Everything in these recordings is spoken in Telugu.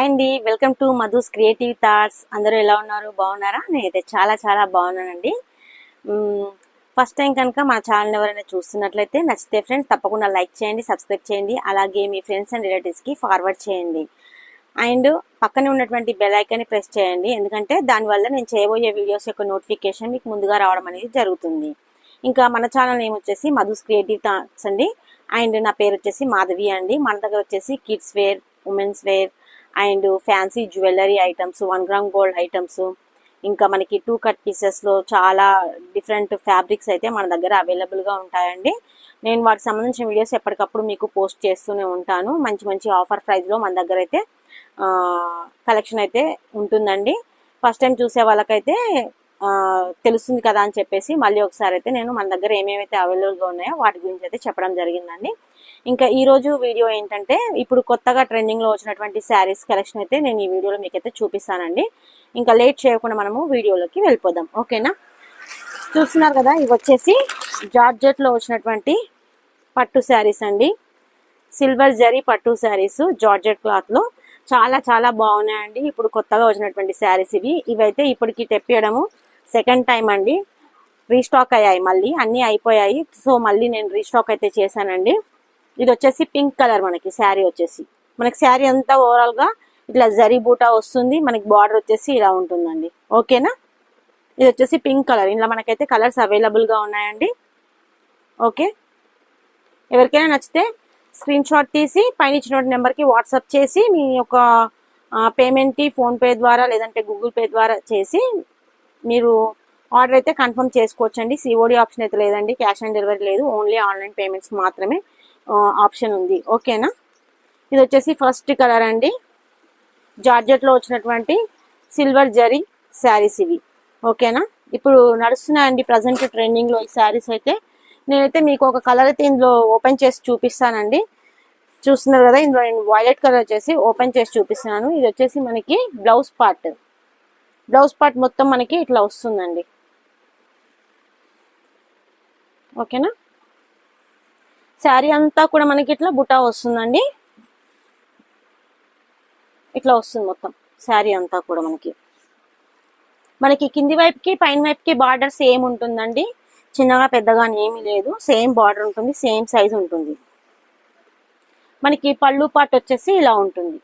హాయ్ అండి. Welcome to Madhu's creative thoughts. అందరూ ఎలా ఉన్నారు? బాగున్నారా? నేనైతే చాలా చాలా బాగున్నానండి. ఫస్ట్ టైం కనుక మా ఛానల్ ఎవరైనా చూస్తున్నట్లయితే నచ్చితే ఫ్రెండ్స్ తప్పకుండా లైక్ చేయండి సబ్స్క్రైబ్ చేయండి అలాగే మీ ఫ్రెండ్స్ అండ్ రిలేటివ్స్కి ఫార్వర్డ్ చేయండి. అండ్ పక్కనే ఉన్నటువంటి బెల్ ఐకాన్ని ప్రెస్ చేయండి. ఎందుకంటే దానివల్ల నేను చేయబోయే వీడియోస్ యొక్క నోటిఫికేషన్ మీకు ముందుగా రావడం అనేది జరుగుతుంది. ఇంకా మన ఛానల్ నేమ్ వచ్చేసి మధుస్ క్రియేటివ్ థాట్స్ అండి. అండ్ నా పేరు వచ్చేసి మాధవి అండి. మన దగ్గర వచ్చేసి kids wear women's wear and fancy jewellery items one gram gold items. ఇంకా మనకి టూ కట్ పీసెస్లో చాలా డిఫరెంట్ ఫ్యాబ్రిక్స్ అయితే మన దగ్గర అవైలబుల్గా ఉంటాయండి. నేను వాటికి సంబంధించిన వీడియోస్ ఎప్పటికప్పుడు మీకు పోస్ట్ చేస్తూనే ఉంటాను. మంచి మంచి ఆఫర్ ప్రైస్లో మన దగ్గర అయితే కలెక్షన్ అయితే ఉంటుందండి. ఫస్ట్ టైం చూసే వాళ్ళకైతే తెలుస్తుంది కదా అని చెప్పేసి మళ్ళీ ఒకసారి అయితే నేను మన దగ్గర ఏమేమైతే అవైలబుల్గా ఉన్నాయో వాటి గురించి అయితే చెప్పడం జరిగిందండి. ఇంకా ఈరోజు వీడియో ఏంటంటే ఇప్పుడు కొత్తగా ట్రెండింగ్లో వచ్చినటువంటి శారీస్ కలెక్షన్ అయితే నేను ఈ వీడియోలో మీకు అయితే చూపిస్తానండి. ఇంకా లేట్ చేయకుండా మనము వీడియోలోకి వెళ్ళిపోదాం. ఓకేనా? చూస్తున్నారు కదా ఇవి వచ్చేసి జార్జెట్లో వచ్చినటువంటి పట్టు శారీస్ అండి. సిల్వర్ జరీ పట్టు శారీస్ జార్జెట్ క్లాత్లో. చాలా చాలా బాగున్నాయండి. ఇప్పుడు కొత్తగా వచ్చినటువంటి శారీస్ ఇవి. ఇవైతే ఇప్పటికి తెప్పియడము సెకండ్ టైం అండి. రీస్టాక్ అయ్యాయి మళ్ళీ. అన్నీ అయిపోయాయి. సో మళ్ళీ నేను రీస్టాక్ అయితే చేశానండి. ఇది వచ్చేసి పింక్ కలర్ మనకి శారీ వచ్చేసి. మనకి శారీ అంతా ఓవరాల్గా ఇట్లా జరీ బూటా వస్తుంది. మనకి బార్డర్ వచ్చేసి ఇలా ఉంటుందండి. ఓకేనా? ఇది వచ్చేసి పింక్ కలర్. ఇలా మనకైతే కలర్స్ అవైలబుల్గా ఉన్నాయండి. ఓకే? ఎవరికైనా నచ్చితే స్క్రీన్ షాట్ తీసి పైన ఇచ్చిన నెంబర్కి వాట్సాప్ చేసి మీ యొక్క పేమెంట్కి ఫోన్పే ద్వారా లేదంటే గూగుల్ పే ద్వారా చేసి మీరు ఆర్డర్ అయితే కన్ఫర్మ్ చేసుకోవచ్చండి. సిఓడి ఆప్షన్ అయితే లేదండి. క్యాష్ ఆన్ డెలివరీ లేదు. ఓన్లీ ఆన్లైన్ పేమెంట్స్ మాత్రమే. ఆప్షన్ ఉంది. ఓకేనా? ఇది వచ్చేసి ఫస్ట్ కలర్ అండి. జార్జెట్లో వచ్చినటువంటి సిల్వర్ జరీ శారీస్ ఇవి. ఓకేనా? ఇప్పుడు నడుస్తున్నాయండి ప్రజెంట్ ట్రెండింగ్లో ఈ శారీస్ అయితే. నేనైతే మీకు ఒక కలర్ అయితే ఇందులో ఓపెన్ చేసి చూపిస్తానండి. చూస్తున్నారు కదా ఇందులో నేను వైలెట్ కలర్ వచ్చేసి ఓపెన్ చేసి చూపిస్తున్నాను. ఇది వచ్చేసి మనకి బ్లౌజ్ పార్ట్. బ్లౌజ్ పార్ట్ మొత్తం మనకి ఇట్లా వస్తుందండి. ఓకేనా? శారీ అంతా కూడా మనకి ఇట్లా బుటా వస్తుందండి. ఇట్లా వస్తుంది మొత్తం శారీ అంతా కూడా మనకి. మనకి కింది వైపుకి పైన వైపుకి బార్డర్ సేమ్ ఉంటుందండి. చిన్నగా పెద్దగా ఏమీ లేదు. సేమ్ బార్డర్ ఉంటుంది సేమ్ సైజ్ ఉంటుంది. మనకి పళ్ళు పాటు వచ్చేసి ఇలా ఉంటుంది.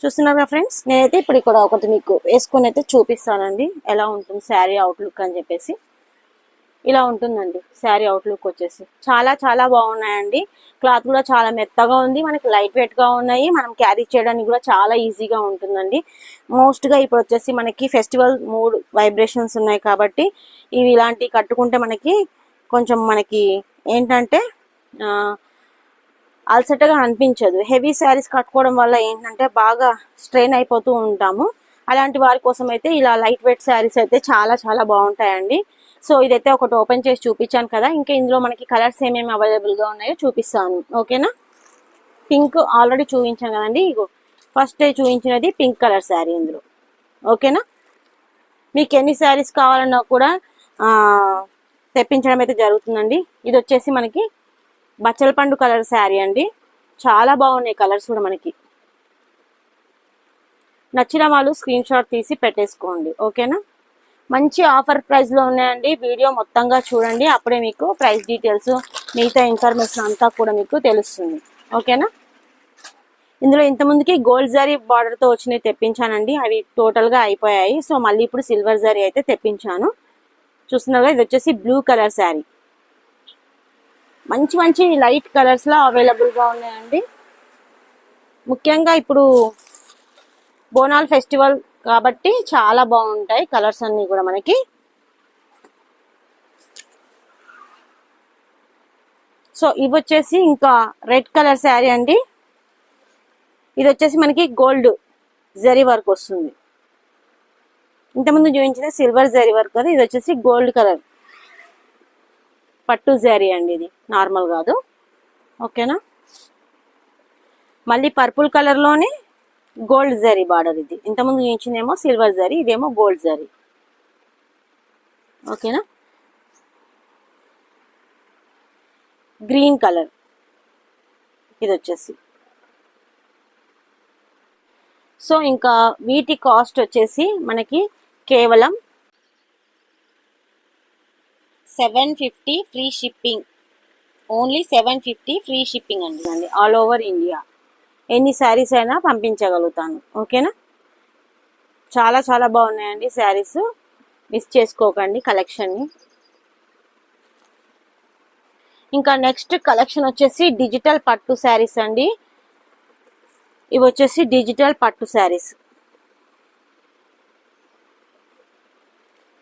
చూస్తున్నారా ఫ్రెండ్స్? నేనైతే ఇప్పుడు ఇక్కడ ఒకటి మీకు వేసుకొని అయితే చూపిస్తానండి. ఎలా ఉంటుంది శారీ అవుట్లుక్ అని చెప్పేసి. ఇలా ఉంటుందండి శారీ అవుట్లుక్ వచ్చేసి. చాలా చాలా బాగున్నాయండి. క్లాత్ కూడా చాలా మెత్తగా ఉంది మనకి లైట్ వెయిట్గా ఉన్నాయి. మనం క్యారీ చేయడానికి కూడా చాలా ఈజీగా ఉంటుందండి. మోస్ట్గా ఇప్పుడు వచ్చేసి మనకి ఫెస్టివల్ మూడ్ వైబ్రేషన్స్ ఉన్నాయి కాబట్టి ఇవి ఇలాంటివి కట్టుకుంటే మనకి కొంచెం మనకి ఏంటంటే అలసటగా అనిపించదు. హెవీ శారీస్ కట్టుకోవడం వల్ల ఏంటంటే బాగా స్ట్రెయిన్ అయిపోతూ ఉంటాము. అలాంటి వారి కోసం అయితే ఇలా లైట్ వెయిట్ శారీస్ అయితే చాలా చాలా బాగుంటాయండి. సో ఇదైతే ఒకటి ఓపెన్ చేసి చూపించాను కదా. ఇంకా ఇందులో మనకి కలర్స్ ఏమేమి అవైలబుల్గా ఉన్నాయో చూపిస్తాను. ఓకేనా? పింక్ ఆల్రెడీ చూపించాను కదండి. ఇగో ఫస్ట్ చూపించినది పింక్ కలర్ శారీ ఇందులో. ఓకేనా? మీకు ఎన్ని శారీస్ కావాలన్నా కూడా తెప్పించడం అయితే జరుగుతుందండి. ఇది వచ్చేసి మనకి బచ్చల పండు కలర్ శారీ అండి. చాలా బాగున్నాయి కలర్స్ కూడా మనకి. నచ్చిన వాళ్ళు స్క్రీన్ షాట్ తీసి పెట్టేసుకోండి. ఓకేనా? మంచి ఆఫర్ ప్రైస్లో ఉన్నాయండి. వీడియో మొత్తంగా చూడండి. అప్పుడే మీకు ప్రైస్ డీటెయిల్స్ మిగతా ఇన్ఫర్మేషన్ అంతా కూడా మీకు తెలుస్తుంది. ఓకేనా? ఇందులో ఇంత ముందుకి గోల్డ్ జరీ బార్డర్తో వచ్చినవి తెప్పించానండి. అవి టోటల్గా అయిపోయాయి. సో మళ్ళీ ఇప్పుడు సిల్వర్ జరీ అయితే తెప్పించాను. చూస్తున్నారు ఇది వచ్చేసి బ్లూ కలర్ శారీ మంచి మంచి లైట్ కలర్స్లో అవైలబుల్గా ఉన్నాయండి. ముఖ్యంగా ఇప్పుడు బోనాల్ ఫెస్టివల్ కాబట్టి చాలా బాగుంటాయి కలర్స్ అన్ని కూడా మనకి. సో ఇవి వచ్చేసి ఇంకా రెడ్ కలర్ శారీ అండి. ఇది వచ్చేసి మనకి గోల్డ్ జరీ వర్క్ వస్తుంది. ఇంతకుముందు చూపించిన సిల్వర్ జరీ వర్క్ కదా ఇది వచ్చేసి గోల్డ్ కలర్ పట్టు జరీ అండి ఇది నార్మల్ కాదు. ఓకేనా? మళ్ళీ పర్పుల్ కలర్లోనే గోల్డ్ జరీ బార్డర్ ఇది. ఇంతకుముందు చూపించిందేమో సిల్వర్ జరీ ఇదేమో గోల్డ్ జరీ. ఓకేనా? Green colour. ఇది వచ్చేసి. సో ఇంకా వీటి కాస్ట్ వచ్చేసి మనకి కేవలం seven fifty free shipping. Only seven fifty free shipping అండి. All over India. ఎన్ని శారీస్ అయినా పంపించగలుగుతాను. ఓకేనా? చాలా చాలా బాగున్నాయండి శారీస్. మిస్ చేసుకోకండి కలెక్షన్ని. ఇంకా నెక్స్ట్ కలెక్షన్ వచ్చేసి డిజిటల్ పట్టు శారీస్ అండి. ఇవి వచ్చేసి డిజిటల్ పట్టు శారీస్.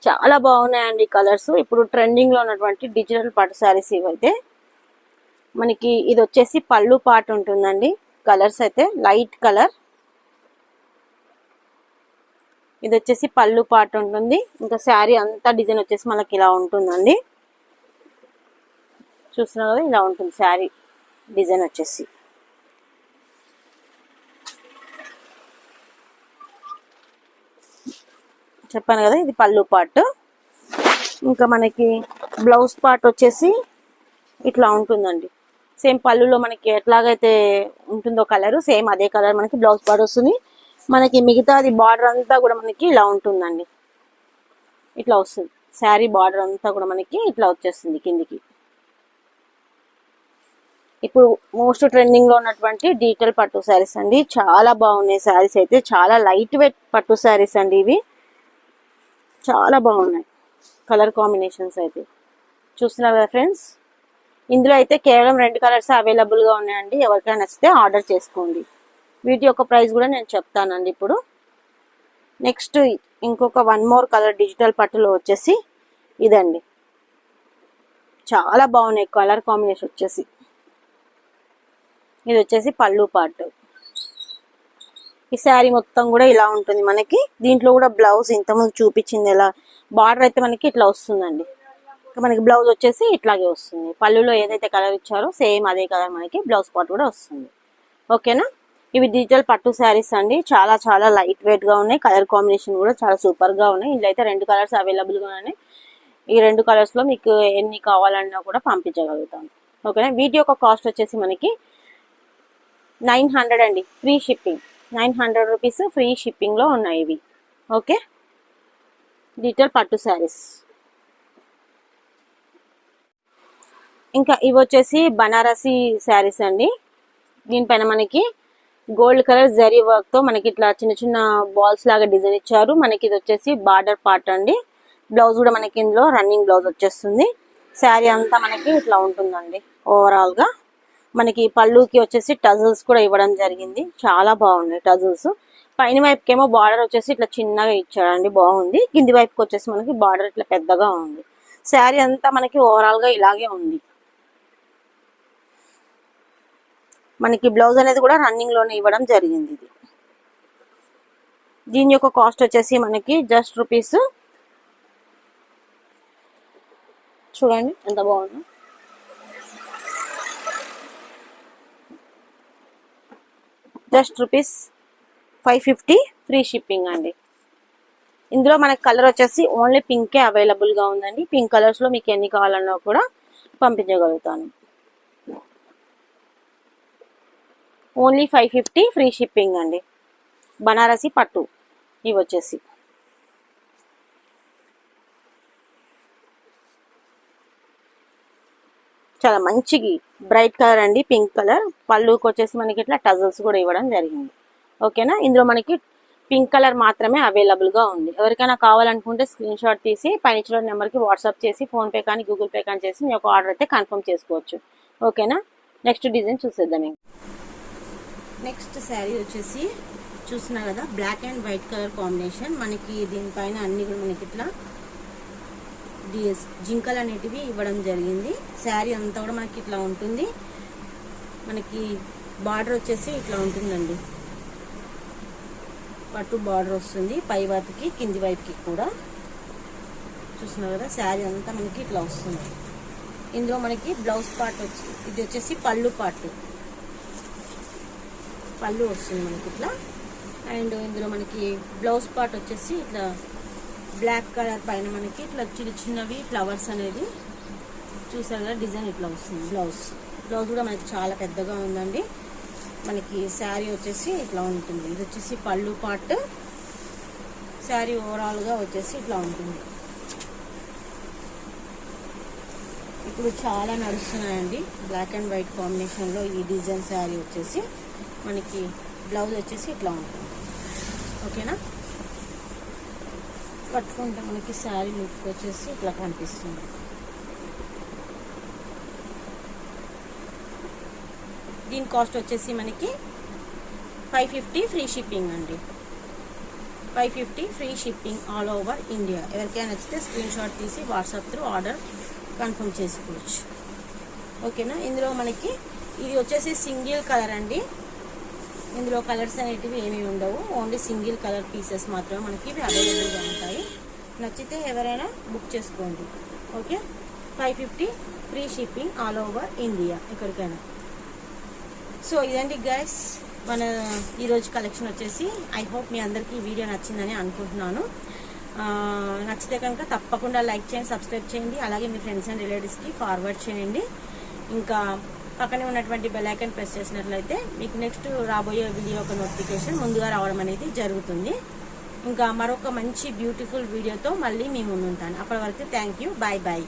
చాలా బాగున్నాయండి కలర్స్. ఇప్పుడు ట్రెండింగ్లో ఉన్నటువంటి డిజిటల్ పట్టు శారీస్ ఇవైతే. మనకి ఇది వచ్చేసి పళ్ళు పాటు ఉంటుందండి. కలర్స్ అయితే లైట్ కలర్. ఇది వచ్చేసి పళ్ళు పార్ట్ ఉంటుంది. ఇంకా శారీ అంతా డిజైన్ వచ్చేసి మనకి ఇలా ఉంటుందండి. చూస్తున్నారు కదా ఇలా ఉంటుంది శారీ డిజైన్ వచ్చేసి. చెప్పాను కదా ఇది పళ్ళు పార్ట్ ఇంకా మనకి బ్లౌజ్ పార్ట్ వచ్చేసి ఇట్లా ఉంటుందండి. సేమ్ పళ్ళులో మనకి ఎట్లాగైతే ఉంటుందో కలర్ సేమ్ అదే కలర్ మనకి బ్లౌజ్ పార్ట్ వస్తుంది. మనకి మిగతాది బార్డర్ అంతా కూడా మనకి ఇలా ఉంటుందండి. ఇట్లా వస్తుంది. శారీ బార్డర్ అంతా కూడా మనకి ఇట్లా వచ్చేస్తుంది కిందికి. ఇప్పుడు మోస్ట్ ట్రెండింగ్లో ఉన్నటువంటి డీటెయిల్ పట్టు శారీస్ అండి. చాలా బాగున్నాయి శారీస్ అయితే. చాలా లైట్ వెయిట్ పట్టు శారీస్ అండి ఇవి. చాలా బాగున్నాయి. కలర్ కాంబినేషన్స్ అయితే. చూస్తున్నారు కదా ఫ్రెండ్స్? ఇందులో అయితే కేవలం రెండు కలర్స్ అవైలబుల్గా ఉన్నాయండి. ఎవరికైనా నచ్చితే ఆర్డర్ చేసుకోండి. వీటి యొక్క ప్రైస్ కూడా నేను చెప్తానండి ఇప్పుడు. నెక్స్ట్ ఇంకొక వన్ మోర్ కలర్ డిజిటల్ పట్టులో వచ్చేసి ఇదండి. చాలా బాగున్నాయి కలర్ కాంబినేషన్ వచ్చేసి. ఇది వచ్చేసి పళ్ళు పార్ట్ ఈ శారీ మొత్తం కూడా ఇలా ఉంటుంది మనకి. దీంట్లో కూడా బ్లౌజ్ ఇంతకుముందు చూపించింది ఎలా? బార్డర్ అయితే మనకి ఇట్లా వస్తుందండి. మనకి బ్లౌజ్ వచ్చేసి ఇట్లాగే వస్తుంది. పళ్ళులో ఏదైతే కలర్ ఇచ్చారో సేమ్ అదే కలర్ మనకి బ్లౌజ్ పార్ట్ కూడా వస్తుంది. ఓకేనా? ఇవి డిజిటల్ పట్టు శారీస్ అండి. చాలా చాలా లైట్ వెయిట్గా ఉన్నాయి. కలర్ కాంబినేషన్ కూడా చాలా సూపర్గా ఉన్నాయి. ఇందులో అయితే రెండు కలర్స్ అవైలబుల్గా ఉన్నాయి. ఈ రెండు కలర్స్లో మీకు ఎన్ని కావాలన్నా కూడా పంపించగలుగుతాం. ఓకేనా? వీటి యొక్క కాస్ట్ వచ్చేసి మనకి నైన్ హండ్రెడ్ అండి. Free shipping nine hundred rupees free షిప్పింగ్లో ఉన్నాయి ఇవి. ఓకే? డిజిటల్ పట్టు శారీస్ ఇంకా ఇవి వచ్చేసి బనారసి శారీస్ అండి. దీనిపైన మనకి గోల్డ్ కలర్ జరీ వర్క్తో మనకి ఇట్లా చిన్న చిన్న బాల్స్ లాగా డిజైన్ ఇచ్చారు. మనకి ఇది వచ్చేసి బార్డర్ పార్ట్ అండి. బ్లౌజ్ కూడా మనకి ఇందులో రన్నింగ్ బ్లౌజ్ వచ్చేస్తుంది. శారీ అంతా మనకి ఇట్లా ఉంటుందండి ఓవరాల్గా. మనకి పళ్ళుకి వచ్చేసి టజల్స్ కూడా ఇవ్వడం జరిగింది. చాలా బాగున్నాయి టజల్స్. పైన వైపుకేమో బార్డర్ వచ్చేసి ఇట్లా చిన్నగా ఇచ్చాడండి బాగుంది. కింది వైపుకి వచ్చేసి మనకి బార్డర్ ఇట్లా పెద్దగా ఉంది. శారీ అంతా మనకి ఓవరాల్గా ఇలాగే ఉంది. మనకి బ్లౌజ్ అనేది కూడా రన్నింగ్లోనే ఇవ్వడం జరిగింది ఇది. దీని యొక్క కాస్ట్ వచ్చేసి మనకి జస్ట్ రూపీస్ చూడండి ఎంత బాగుందో. Just rupees five fifty free shipping అండి. ఇందులో మనకి కలర్ వచ్చేసి ఓన్లీ పింకే అవైలబుల్గా ఉందండి. పింక్ కలర్స్లో మీకు ఎన్ని కావాలన్నా కూడా పంపించగలుగుతాను. Only five fifty free shipping అండి. బనారసి పట్టు. ఇవి వచ్చేసి. చాలా మంచిగి బ్రైట్ కలర్ అండి పింక్ కలర్. పళ్ళుకి వచ్చేసి మనకి ఇట్లా టజల్స్ కూడా ఇవ్వడం జరిగింది. ఓకేనా? ఇందులో మనకి పింక్ కలర్ మాత్రమే అవైలబుల్గా ఉంది. ఎవరికైనా కావాలనుకుంటే స్క్రీన్ షాట్ తీసి పైన ఇచ్చిన నెంబర్ వాట్సాప్ చేసి ఫోన్ పే కానీ గూగుల్ పే కానీ చేసి మీ యొక్క ఆర్డర్ అయితే కన్ఫర్మ్ చేసుకోవచ్చు. ఓకేనా? నెక్స్ట్ డిజైన్ చూసేద్దాం ఇంకా. నెక్స్ట్ శారీ వచ్చేసి చూసినా కదా black and white colour combination మనకి దీనిపైన అన్ని కూడా మనకి ఇట్లా డిఎస్ జింకలు అనేటివి ఇవ్వడం జరిగింది. శారీ అంతా కూడా మనకి ఇట్లా ఉంటుంది. మనకి బార్డర్ వచ్చేసి ఇట్లా ఉంటుందండి. పట్టు బార్డర్ వస్తుంది పై వైపుకి కింది వైపుకి కూడా. చూస్తున్నారు కదా శారీ అంతా మనకి ఇట్లా వస్తుంది. ఇందులో మనకి బ్లౌజ్ పార్ట్ వచ్చి ఇది వచ్చేసి పళ్ళు పార్ట్. పళ్ళు వస్తుంది మనకి ఇట్లా. అండ్ ఇందులో మనకి బ్లౌజ్ పార్ట్ వచ్చేసి ఇట్లా బ్లాక్ కలర్ పైన మనకి ఇట్లా చిన్న చిన్నవి ఫ్లవర్స్ అనేది. చూసారు కదా డిజైన్ ఇట్లా వస్తుంది బ్లౌజ్. బ్లౌజ్ కూడా మనకి చాలా పెద్దగా ఉందండి. మనకి శారీ వచ్చేసి ఇట్లా ఉంటుంది. ఇది వచ్చేసి పళ్ళు పార్ట్. శారీ ఓవరాల్గా వచ్చేసి ఇట్లా ఉంటుంది. ఇప్పుడు చాలా నడుస్తున్నాయండి. బ్లాక్ అండ్ వైట్ కాంబినేషన్లో ఈ డిజైన్ శారీ వచ్చేసి. మనకి బ్లౌజ్ వచ్చేసి ఇట్లా ఉంటుంది. ఓకేనా? కట్టుకుంటే మనకి శారీ లుక్ వచ్చేసి ఇట్లా కనిపిస్తుంది. దీని కాస్ట్ వచ్చేసి మనకి ఫైవ్ ఫిఫ్టీ ఫ్రీ షిప్పింగ్ అండి. Five fifty free shipping all over India. ఎవరికైనా నచ్చితే స్క్రీన్ షాట్ తీసి వాట్సాప్ త్రూ ఆర్డర్ కన్ఫర్మ్ చేసుకోవచ్చు. ఓకేనా? ఇందులో మనకి ఇది వచ్చేసి సింగిల్ కలర్ అండి. ఇందులో కలర్స్ అనేటివి ఏమీ ఉండవు. ఓన్లీ సింగిల్ కలర్ పీసెస్ మాత్రమే మనకి ఇవి అవైలబుల్గా ఉంటాయి. నచ్చితే ఎవరైనా బుక్ చేసుకోండి. Okay? Five fifty free shipping all over India ఎక్కడికైనా. సో ఇదండి గైస్ మన ఈరోజు కలెక్షన్ వచ్చేసి ఐ హోప్ మీ అందరికీ ఈ వీడియో నచ్చిందని అనుకుంటున్నాను. నచ్చితే కనుక తప్పకుండా లైక్ చేయండి సబ్స్క్రైబ్ చేయండి. అలాగే మీ ఫ్రెండ్స్ అండ్ రిలేటివ్స్కి ఫార్వర్డ్ చేయండి. ఇంకా పక్కనే ఉన్నటువంటి బెలైకన్ ప్రెస్ చేసినట్లయితే మీకు నెక్స్ట్ రాబోయే వీడియో ఒక నోటిఫికేషన్ ముందుగా రావడం అనేది జరుగుతుంది. ఇంకా మరొక మంచి బ్యూటిఫుల్ వీడియోతో మళ్ళీ మేము ఉంటాను అప్పటి వరకు థ్యాంక్ యూ బాయ్ బాయ్